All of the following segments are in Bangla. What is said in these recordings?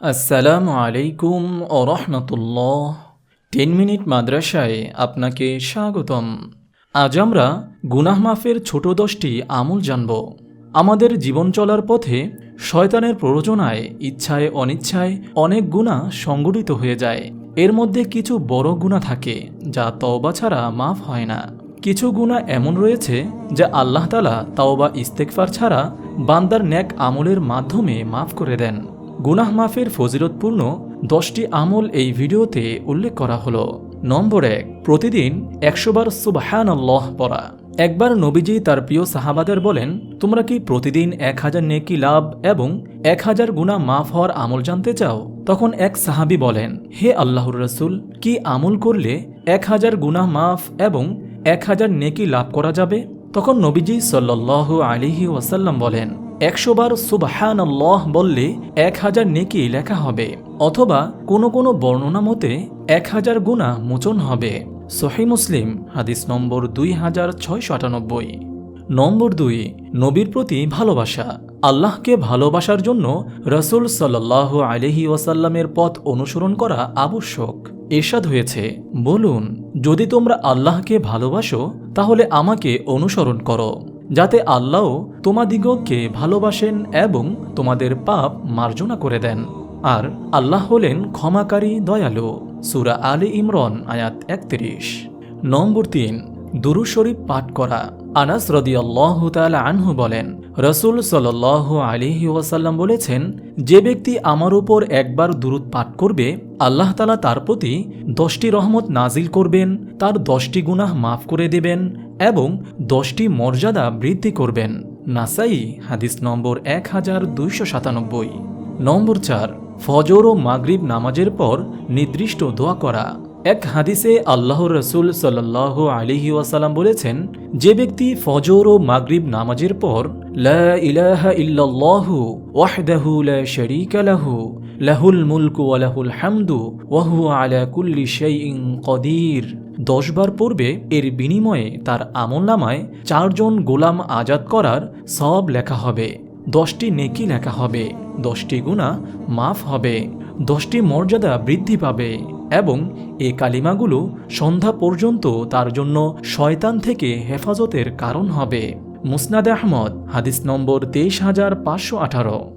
আসসালামু আলাইকুম ও রহমতুল্লাহ। টেন মিনিট মাদ্রাসায় আপনাকে স্বাগতম। আজ আমরা গুনাহ মাফের ছোট দশটি আমল জানব। আমাদের জীবন চলার পথে শয়তানের প্ররোচনায় ইচ্ছায় অনিচ্ছায় অনেক গুণা সংগঠিত হয়ে যায়। এর মধ্যে কিছু বড় গুণা থাকে, যা তওবা ছাড়া মাফ হয় না। কিছু গুণা এমন রয়েছে, যা আল্লাহ তালা তাওবা ইস্তেকফার ছাড়া বান্দার ন্যাক আমলের মাধ্যমে মাফ করে দেন। গুনাহ মাফের ফজিলতপূর্ণ দশটি আমল এই ভিডিওতে উল্লেখ করা হলো। নম্বর এক, প্রতিদিন একশোবার সুবাহান আল্লাহ পড়া। একবার নবীজি তার প্রিয় সাহাবাদের বলেন, তোমরা কি প্রতিদিন এক হাজার নেকি লাভ এবং এক হাজার গুণা মাফ হওয়ার আমল জানতে চাও? তখন এক সাহাবি বলেন, হে আল্লাহর রসুল, কি আমল করলে এক হাজার গুনাহ মাফ এবং এক হাজার নেকি লাভ করা যাবে? তখন নবীজি সাল্লাহ আলিহি ওয়াসাল্লাম বলেন একশো বার সুবাহান আল্লাহ বললে এক হাজার নেকি লেখা হবে, অথবা কোনো কোনো বর্ণনা মতে এক হাজার গুণা মোচন হবে। সহি মুসলিম, হাদিস নম্বর দুই হাজার ছয়শো আটানব্বই। নম্বর দুই, নবীর প্রতি ভালোবাসা। আল্লাহকে ভালোবাসার জন্য রসুল সাল্লাহ আলহি ওয়াসাল্লামের পথ অনুসরণ করা আবশ্যক। এরশাদ হয়েছে, বলুন, যদি তোমরা আল্লাহকে ভালোবাসো, তাহলে আমাকে অনুসরণ করো। যাতে আল্লাহ তোমাদিগকে ভালোবাসেন এবং তোমাদের পাপ মার্জনা করে দেন। আর আল্লাহ হলেন ক্ষমাকারী, দয়ালু। সুরা আলী ইমরন, আয়াত একত্রিশ। নম্বর তিন দুরু শরীফ পাঠ করা। আনাস রদিয়াল্লাহ তালা আনহু বলেন, রসুল সাল আলিহি ওয়াসাল্লাম বলেছেন, যে ব্যক্তি আমার উপর একবার দুরুদ পাঠ করবে, আল্লাহ তালা তার প্রতি দশটি রহমত নাজিল করবেন, তার দশটি গুনাহ মাফ করে দেবেন এবং দশটি মর্যাদা বৃদ্ধি করবেন। নাসাই, হাদিস নম্বর এক হাজার দুইশো সাতানব্বই। নম্বর চার, ফজর ও মাগরিব নামাজের পর নির্দিষ্ট দোয়া করা। এক হাদিসে আল্লাহ রসুল সাল্লাহ আলিহি ওয়াসালাম বলেছেন, যে ব্যক্তি ফজর ও মাগরিব নামাজের পর ইল্লাল্লাহু লাহু, লাহুল মুলকু ওয়া লাহুল হামদু ওয়া হুয়া আলা কুল্লি শাইইন কদির দশবার পূর্বে এর বিনিময়ে তার আমলনামায় চারজন গোলাম আজাদ করার সব লেখা হবে। দশটি নেকি লেখা হবে। দশটি গুণা মাফ হবে। দশটি মর্যাদা বৃদ্ধি পাবে এবং এ কালিমাগুলো সন্ধ্যা পর্যন্ত তার জন্য শয়তান থেকে হেফাজতের কারণ হবে। মুসনাদ আহমদ, হাদিস নম্বর তেইশ হাজার পাঁচশো আঠারো।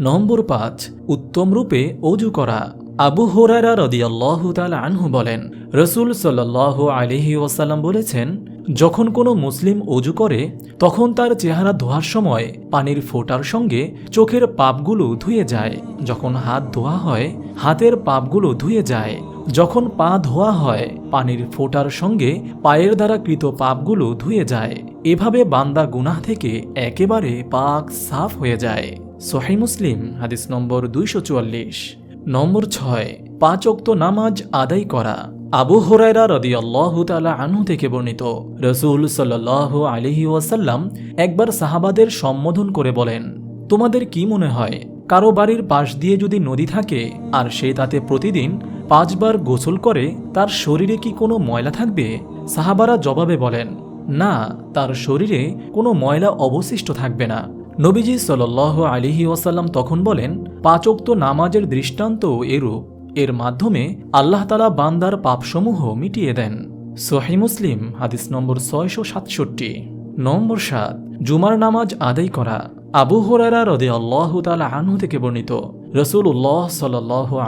নম্বর পাঁচ, উত্তম রূপে অজু করা। আবু হোরারা রদিয়াল্লাহ তাল আনহু বলেন রসুল সাল্লাহ আলিহি ওয়াসাল্লাম বলেছেন, যখন কোনো মুসলিম অজু করে, তখন তার চেহারা ধোয়ার সময় পানির ফোটার সঙ্গে চোখের পাপগুলো ধুয়ে যায়। যখন হাত ধোয়া হয়, হাতের পাপগুলো ধুয়ে যায়। যখন পা ধোয়া হয়, পানির ফোটার সঙ্গে পায়ের দ্বারা কৃত পাপগুলো ধুয়ে যায়। এভাবে বান্দা গুনাহ থেকে একেবারে পাক সাফ হয়ে যায়। সোহাই মুসলিম, হাদিস নম্বর দুইশো চুয়াল্লিশ। নম্বর ছয়, পাঁচ অক্ত নামাজ আদায় করা। আবু হরাইরা রদিয়াল্লাহ তালা আনহু থেকে বর্ণিত, রসুল সাল্লাহ আলিহি ওয়াসাল্লাম একবার সাহাবাদের সম্বোধন করে বলেন, তোমাদের কি মনে হয়, কারও বাড়ির পাশ দিয়ে যদি নদী থাকে আর সে তাতে প্রতিদিন পাঁচবার গোসল করে, তার শরীরে কি কোনো ময়লা থাকবে? সাহাবারা জবাবে বলেন, না, তার শরীরে কোনো ময়লা অবশিষ্ট থাকবে না। নবীজি সাল আলিহি ওয়াসাল্লাম তখন বলেন পাঁচোক্ত নামাজের দৃষ্টান্ত এরূপ। এর মাধ্যমে আল্লাহ তালা বান্দার পাপসমূহ মিটিয়ে দেন। সোহাই মুসলিম, হাদিস নম্বর ছয়শো সাতষট্টি, নম্বর সাত, জুমার নামাজ আদায় করা। আবু হরারা রদে আল্লাহ তালা আনহু থেকে বর্ণিত। রসুল উল্লাহ সাল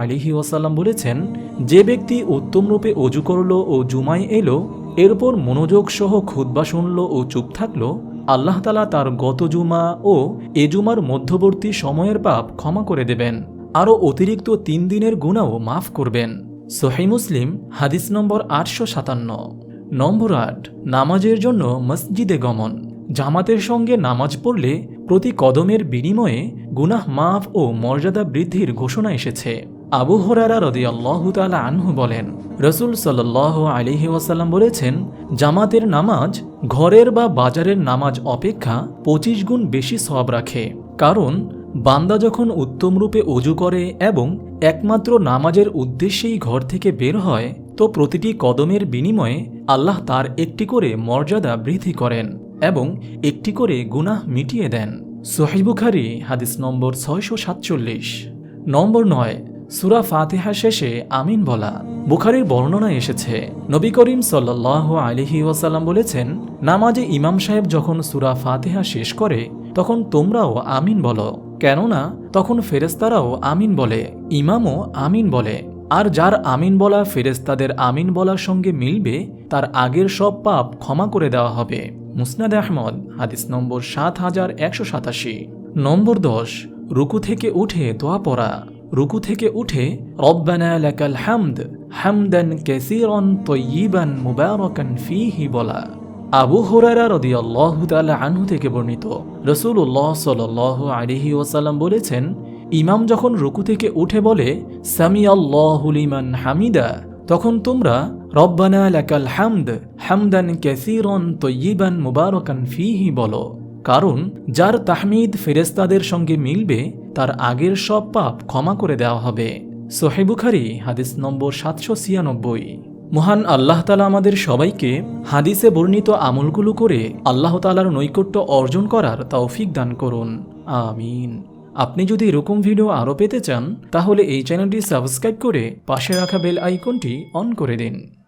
আলিহি ওয়াসাল্লাম বলেছেন, যে ব্যক্তি উত্তমরূপে অজু করল ও জুমায় এলো এরপর মনোযোগ সহ খুদ্া শুনল ও চুপ থাকল, আল্লাহ তালা তার গত জুমা ও এ জুমার মধ্যবর্তী সময়ের পাপ ক্ষমা করে দেবেন। আরও অতিরিক্ত তিন দিনের গুণাও মাফ করবেন। সোহাই মুসলিম, হাদিস নম্বর আটশো সাতান্ন। নম্বর আট, নামাজের জন্য মসজিদে গমন। জামাতের সঙ্গে নামাজ পড়লে প্রতি কদমের বিনিময়ে গুনাহ মাফ ও মর্যাদা বৃদ্ধির ঘোষণা এসেছে। আবু হরারা রদি আল্লাহতালা আনহু বলেন, রসুল সাল্লাহ আলিহি ওয়াসাল্লাম বলেছেন, জামাতের নামাজ ঘরের বা বাজারের নামাজ অপেক্ষা পঁচিশ গুণ বেশি সব রাখে। কারণ বান্দা যখন উত্তমরূপে অজু করে এবং একমাত্র নামাজের উদ্দেশ্যেই ঘর থেকে বের হয়, তো প্রতিটি কদমের বিনিময়ে আল্লাহ তার একটি করে মর্যাদা বৃদ্ধি করেন এবং একটি করে গুনাহ মিটিয়ে দেন। সোহিবুখারি হাদিস নম্বর ছয়শো সাতচল্লিশ। নম্বর নয়, সুরা ফাতেহা শেষে আমিন বলা। বুখারির বর্ণনা এসেছে, নবী করিম সাল্লাহ আলিহি ওয়াসাল্লাম বলেছেন, নামাজে ইমাম সাহেব যখন সুরা ফাতেহা শেষ করে, তখন তোমরাও আমিন বলো। কেননা তখন ফেরেস্তারাও আমিন বলে, ইমামও আমিন বলে। আর যার আমিন বলা ফেরেস্তাদের আমিন বলার সঙ্গে মিলবে, তার আগের সব পাপ ক্ষমা করে দেওয়া হবে। মুসনাদ আহমদ, হাদিস নম্বর সাত হাজার একশো সাতাশি। নম্বর দশ, রুকু থেকে উঠে দোয়া পড়া। রুকু থেকে উঠে হামদ, হামদান কাসীরান তয়্যিবান মুবারাকান ফীহি বলা। আবু হুরায়রা রাদিয়াল্লাহু তাআলা আনহু থেকে বর্ণিত। রাসূলুল্লাহ সাল্লাল্লাহু আলাইহি ওয়াসাল্লাম বলেছেন, ইমাম যখন রুকু থেকে উঠে বলে সামি আল্লাহু লিমান হামিদা তখন তোমরা, রব্বানা লাকাল হামদ, হামদান কাসীরান তয়্যিবান মুবারাকান ফীহি বলো। কারণ, যার তাহমিদ ফেরেস্তাদের সঙ্গে মিলবে, তার আগের সব পাপ ক্ষমা করে দেওয়া হবে। সোহেবুখারি হাদিস নম্বর সাতশো ছিয়ানব্বই। মহান আল্লাহ তালা আমাদের সবাইকে হাদিসে বর্ণিত আমলগুলো করে আল্লাহ তালার নৈকট্য অর্জন করার তৌফিক দান করুন। আমিন। আপনি যদি এরকম ভিডিও আরও পেতে চান, তাহলে এই চ্যানেলটি সাবস্ক্রাইব করে পাশে রাখা বেল আইকনটি অন করে দিন।